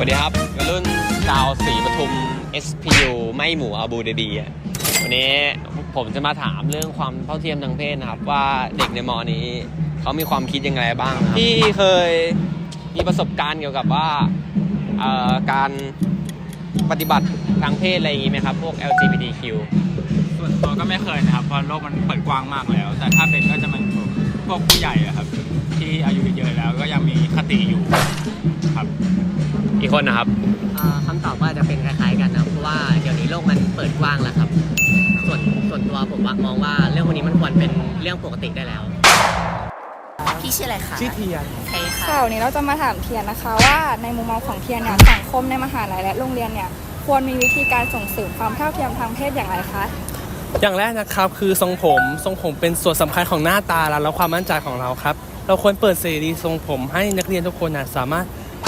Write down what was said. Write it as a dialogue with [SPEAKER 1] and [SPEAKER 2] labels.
[SPEAKER 1] สวัสดีครับวัยรุ่นชาวศรีปทุม SPU ไม่หมู่อาบูเดบีอะวันนี้ผมจะมาถามเรื่องความเท่าเทียมทางเพศนะครับ ว่าเด็กในมอนี้เขามีความคิดยังไงบ้างครับที่เคยมีประสบการณ์เกี่ยวกับว่าเอ่อการปฏิบัติทางเพศอะไรอย่างงี้ไหมครับ พวก LGBTQ
[SPEAKER 2] ส่วนตัวก็ไม่เคยนะครับ เพราะโลกมันเปิดกว้างมากแล้ว แต่ถ้าเป็นก็จะเป็นพวกผู้ใหญ่อะครับ ที่อายุเยอะๆแล้วก็ยังมีคติอยู่ครับ
[SPEAKER 1] อี กคนนะครับ
[SPEAKER 3] อ่าคำตอบก็อาจจะเป็นคล้ายๆกันนะเพราะว่าเดี๋ยวนี้โลกมันเปิดกว้างแล้วครับ ส่วนส่วนตัวผมว่ามองว่าเรื่องพวกนี้มันควรเป็นเรื่องปกติได้แล้ว
[SPEAKER 4] พี่ชื่ออะไรคะ
[SPEAKER 5] ชื่อเทียน
[SPEAKER 4] ใครคะ
[SPEAKER 6] ค่ะวันนี้เราจะมาถามเทียนนะคะว่าในมุมมองของเทียนเนี่ยสังคมในมหาลัยและโรงเรียนเนี่ยควรมีวิธีการส่งเสริมความเท่าเทียมทางเพศอย่างไรคะ
[SPEAKER 5] อย่างแรกนะครับคือทรงผมทรงผมเป็นส่วนสำคัญของหน้าตาเราและความมั่นใจของเราครับ เราควรเปิดเสรีทรงผมให้นักเรียนทุกคนนะสามารถ